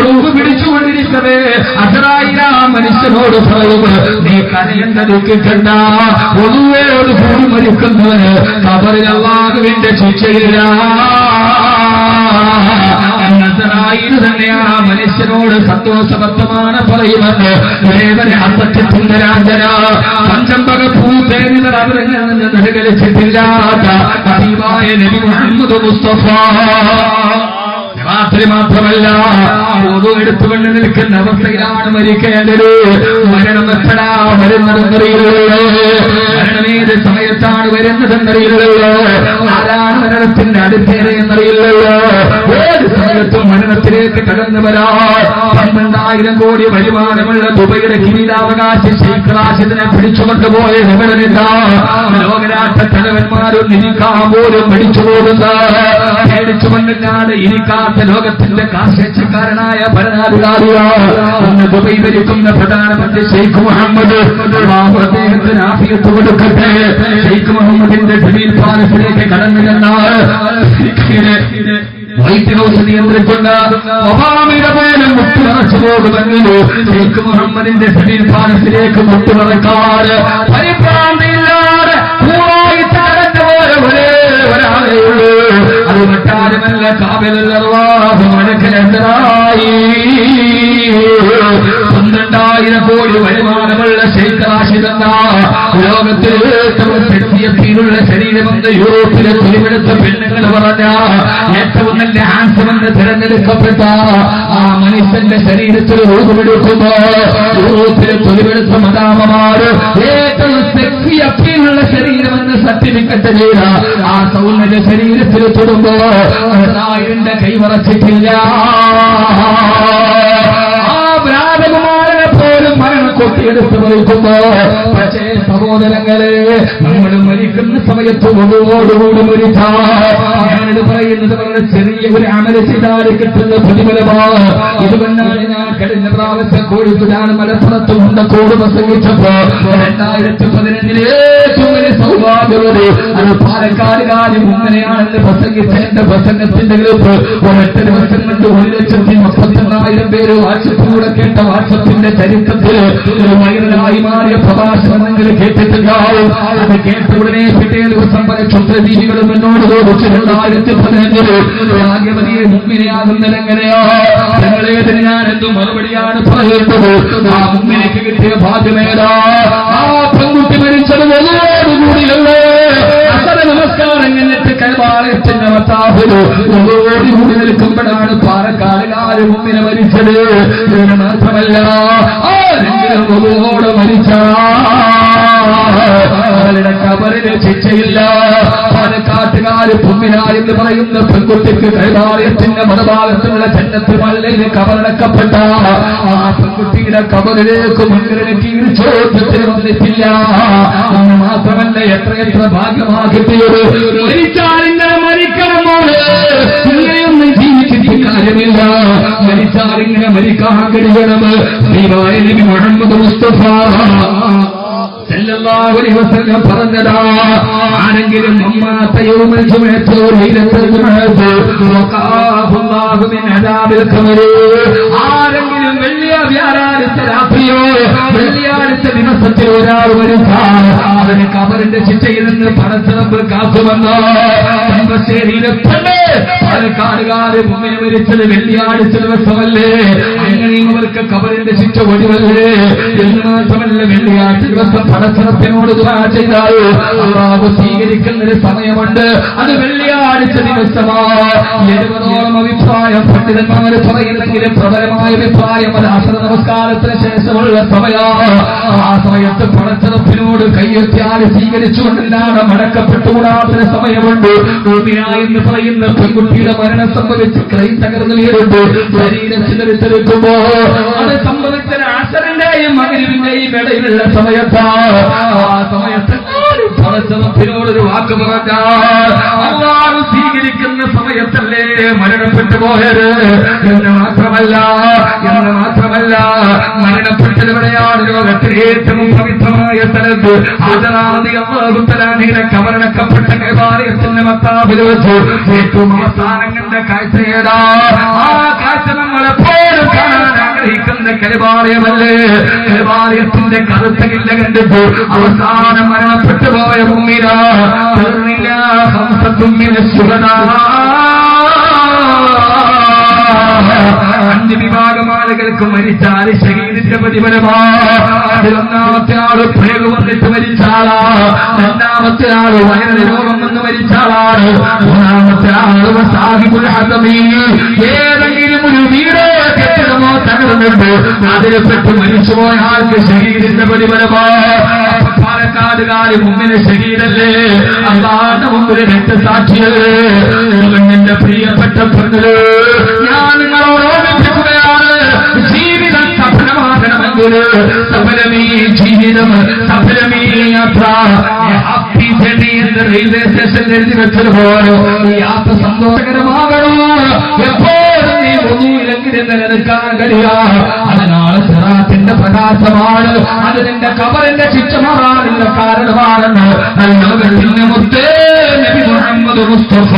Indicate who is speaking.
Speaker 1: റൂഹ് പിടിച്ചുകൊണ്ടിരിക്കവേ അസറായിര മനുഷ്യനോട് പറയും നീ കരയേണ്ടത് കണ്ട ഒരു കൂടി മരിക്കുന്നവന് കബറിൽ അള്ളാഹുവിന്റെ ശിക്ഷയില്ല നസറായിന് തന്നെ ആ മനുഷ്യനോട് സന്തോഷവർത്തമാണ് പറയുന്നത് ദേവനെ അമ്പത്തിത്തുന്ന രാജന. പഞ്ചമ്പക പൂ അവരിൽ നിന്ന് നെടുകളിച്ചിട്ടില്ലാത്ത ഹബീബായ നബി മുഹമ്മദ് മുസ്തഫ. രാത്രി മാത്രമല്ല ഓരോ എടുത്തുകൊണ്ട് നിൽക്കുന്ന അവസ്ഥയിലാണ് മരിക്കേണ്ടത്. മരണം എത്തടാ വരുന്നതെന്നറിയില്ലല്ലോ സമയത്താണ് വരുന്നതെന്നറിയില്ലല്ലോ. ആരാണ് മരണത്തിന്റെ അടുത്തേറെ എന്നറിയില്ലല്ലോ ഏത് സമയത്തും മരണത്തിലേക്ക് കടന്നു വരാ പന്ത്രണ്ടായിരം കോടി വരുമാനമുള്ള ദുബൈയുടെ കിരീടാവകാശി ഷെയ്ഖ് റാഷിദിനെ പിടിച്ചുകൊണ്ട് വിവരമില്ല ലോകരാഷ്ട്ര തലവന്മാരും ഇരിക്കാൻ പോലും പിടിച്ചു പോകുന്ന പേടിച്ചു ഇരിക്കാത്ത ലോകത്തിന്റെ കാർഷക്കാരനായ ഭരണാധികാരിയാണ് ദുബൈ ഭരിക്കുന്ന പ്രധാനമന്ത്രി ഷെയ്ഖ് മുഹമ്മദ് അദ്ദേഹത്തിന് ആഫിയത്ത് കൊടുക്കട്ടെ. ഷെയ്ഖ് മുഹമ്മദിന്റെ ജമീൽ പാലസിലേക്ക് കടന്നു ചെന്നാൽ വൈറ്റ് ഹൗസ് നിയന്ത്രിക്കുന്ന ഒബാമയുടെ പോലും മുട്ടുമറച്ചു പോകുമെങ്കിലും ഷെയ്ഖ് മുഹമ്മദിന്റെ ജമീൽ പാലസിലേക്ക് ഒരാളേ ഉള്ളൂ. അത് മറ്റാരുമല്ല കാവലല്ലാഹു മടക്കരായി പന്ത്രണ്ടായിരം കോടി വരുമാനമുള്ള എന്ന ലോകത്തിൽ ഏറ്റവും ശക്തിയത്തിലുള്ള ശരീരമെന്ന് യൂറോപ്പിലെ തൊഴിലെടുത്ത പെണ്ണുങ്ങൾ പറഞ്ഞ ഏറ്റവും നല്ല ഹാൻസമെന്ന് തിരഞ്ഞെടുക്കപ്പെട്ട ആ മനുഷ്യന്റെ ശരീരത്തിൽ രൂപമെടുക്കുമ്പോ യൂറോപ്പിലെ തൊഴിലെടുത്ത മതാമമാര് ഏറ്റവും സെക്സി അപ്പീലുള്ള ശരീരമെന്ന് സർട്ടിഫിക്കറ്റ് ചെയ്ത ആ സൗന്ദര്യ ശരീരത്തിൽ തൊടുമ്പോ നായന്റെ കൈവറച്ചിട്ടില്ല പക്ഷേ സഹോദരങ്ങളെ നമ്മൾ മരിക്കുന്ന സമയത്ത് ഒടുവോടുകൂടി മരിച്ച. പറയുന്നത് വളരെ ചെറിയ ഒരു കിട്ടുന്ന പ്രതിഫലമാണ് ഇതുകൊണ്ടാണ് ഞാൻ കഴിഞ്ഞ പ്രാവശ്യം കോഴിക്കുടാണ് മലപ്പുറത്ത് കോട് പ്രസംഗിച്ചപ്പോ രണ്ടായിരത്തി പതിനഞ്ചിലെ ഏറ്റവും വലിയ സൗഭാഗ്യവതി അത് പാലക്കാടുകാരി പ്രസംഗിച്ച എന്റെ പ്രസംഗത്തിന്റെ ഗ്രൂപ്പ് ഒരൊറ്റ ദിവസം കൊണ്ട് ഒരു ലക്ഷത്തി മുപ്പത്തൊന്നായിരം പേര് വാട്സപ്പിലൂടെ കേട്ട വാട്സപ്പിന്റെ ചരിത്രത്തിൽ ഒരു വൈറലായി മാറിയ പ്രഭാഷണങ്ങൾ കേട്ടിട്ടുണ്ടാവും അത് കേട്ട ഉടനെ പിറ്റേ ദിവസം പല ക്ഷുദ്രജീവികളും എന്നോട് ചോദിച്ചു രണ്ടായിരത്തി പതിനഞ്ചിൽ ഭാഗ്യവതിയെ മുമ്പിനെയാകുന്നത് എങ്ങനെയാ ഞങ്ങളേത് ഞാൻ എന്ത് മറുപടിയാണ് പറയുന്നത് ആ മുമ്പിലേക്ക് കിട്ടിയ ഭാഗ്യമേതാ ആ പെൺകുട്ടി മരിച്ചത് ഒന്നോടുകൂടിയല്ലേ? അസര നമസ്കാരം എന്നിട്ട് കൈവാളത്തിന്റെ നിൽക്കുമ്പോഴാണ് മുമ്പിനെ മരിച്ചത്? ഇതിന് മാത്രമല്ല ആരെങ്കിലും ഒന്നോട് മരിച്ച? അവരുടെ കബറിന് ശിക്ഷയില്ല. പാലക്കാട്ടുകാര് പുമ്മിന എന്ന് പറയുന്ന പെൺകുട്ടിക്ക് കൈവാളയത്തിന്റെ മതഭാഗത്തുള്ള ജന്നത്ത് മല്ലയിൽ കബറടക്കപ്പെട്ട ആ പെൺകുട്ടിയുടെ കബറിലേക്ക് മുൻഗണനയ്ക്ക് ചോദ്യത്തിന് വന്നിട്ടില്ല. എന്ന് മാത്രമല്ല എത്ര കിട്ടിയത് മരിച്ചാലിങ്ങനെ മരിക്കണം മോനെ കാര്യമില്ല. മരിച്ചാലിങ്ങനെ മരിക്കാൻ കഴിയണം. നബി മുഹമ്മദ് മുസ്തഫ. പറഞ്ഞതാ ആരെങ്കിലും വെള്ളിയ വ്യാഴ വ്യാഴാഴ്ച രാത്രിയോ വെള്ളിയാഴ്ച ദിവസത്തിൽ ഒരാൾ മരിച്ചാൽ അവന് കബറിന്റെ ചിറ്റയിൽ നിന്ന് പണത്തിറമ്പ് കാത്തുവന്നോ ശരീരത്തന്നെ തന്നെ പാലക്കാടുകാര് മുമ്പിൽ മരിച്ചത് വെള്ളിയാഴ്ച ദിവസമല്ലേ? അങ്ങനെയും അവർക്ക് കബറിന്റെ ശിക്ഷ ഒഴിവല്ലേ? എന്ന് മാത്രമല്ല വെള്ളിയാഴ്ച ദിവസം പടച്ചിറപ്പിനോട് ചെയ്താൽ സ്വീകരിക്കുന്നൊരു സ്വീകരിക്കുന്ന സമയമുണ്ട്. അത് വെള്ളിയാഴ്ച ദിവസമാ എഴുപതോളം അഭിപ്രായം പണ്ഡിതന്മാര് പറയുന്നെങ്കിലും പ്രബലമായ അഭിപ്രായം അത് അസർ നമസ്കാരത്തിന് ശേഷമുള്ള സമയമാണ് ആ സമയത്ത് പടച്ചിറപ്പിനോട് കയ്യെത്തിയാൽ സ്വീകരിച്ചുകൊണ്ടില്ലാതെ മടക്കപ്പെട്ടുകൂടാത്തൊരു സമയമുണ്ട്. എന്ന് പറയുന്ന പെൺകുട്ടിയുടെ മരണം സംഭവിച്ച് ക്രൈ തകർന്നു വീടുണ്ട് ശരീരം ചിതറിത്തെടുക്കുമ്പോ അത് സംഭവിച്ച അസറിന്റെയും മകരിവിന്റെയും ഇടയിലുള്ള സമയത്താ. ആ സമയത്ത് ഒരു വാക്ക് പറഞ്ഞാൽ സ്വീകരിക്കുന്ന സമയത്തല്ലേ മരണപ്പെട്ടു പോയത്? എന്ന് മാത്രമല്ല എന്ന് മാത്രമല്ല മരണപ്പെട്ടത് ലോകത്തിൽ ഏറ്റവും പവിത്രമായ സ്ഥലത്ത് അള്ളാഹുത്തലാനിയുടെ കവരണക്കപ്പെട്ട ദേവാലയത്തിന്റെ മത്താപിൽ വെച്ചു. ഏറ്റവും അവസാനം കണ്ട കാഴ്ച ഏതാ? ആ കാഴ്ച നമ്മളെപ്പോഴും കാണാൻ ആഗ്രഹിക്കുന്ന കൈവാലയമല്ലേ കൈവാലയത്തിന്റെ കറുത്ത കില്ല കണ്ടിട്ട് അവസാനം മരണപ്പെട്ടു പോയ ഭൂമിരാ അഞ്ച് വിഭാഗം ആളുകൾക്ക് മരിച്ചാൽ ശരീരത്തിന്റെ പ്രതിഫലമാ. ആൾ പ്രയോഗം വന്നിട്ട് മരിച്ചാളാ. രണ്ടാമത്തെ ആൾ വയറ് രോഗം വന്ന് മരിച്ചാളാണ്. മൂന്നാമത്തെ ആൾ സാഹിബുൽ ഹസമീ ഏതെങ്കിലും ഒരു വീട് തകർന്നിട്ട് അതിൽപ്പെട്ട് മരിച്ചുപോയ ആൾക്ക് ശരീരത്തിന്റെ അപ്പൊ പാലക്കാടുകാര് മുമ്പിന് ശരീരല്ലേ അള്ളാന്റെ മുമ്പിൽ രക്തസാക്ഷിയല്ലേ എന്റെ പ്രിയപ്പെട്ട പെണ്ണിൽ ഞാൻ നിങ്ങളോട് ഓർമ്മിപ്പിക്കുകയാണ്. ജീവിതം സഫലമാകണമെങ്കിൽ സഫലമീ ജീവിതം സഫലമീ യാത്ര. ഹാപ്പി ജേണി എന്ന് റെയിൽവേ സ്റ്റേഷൻ എഴുതി വെച്ചതുപോലെ യാത്ര സന്തോഷകരമാകണം. എപ്പോഴും നീ ഒന്നുമില്ലെങ്കിലും നിലനിൽക്കാൻ കഴിയുക അതിനാണ് സിറാത്തിന്റെ പ്രകാശമാണ്. അത് നിന്റെ കബറിന്റെ ശിക്ഷ മാറാനുള്ള കാരണമാണെന്ന്. നബി മുഹമ്മദ് മുസ്തഫ.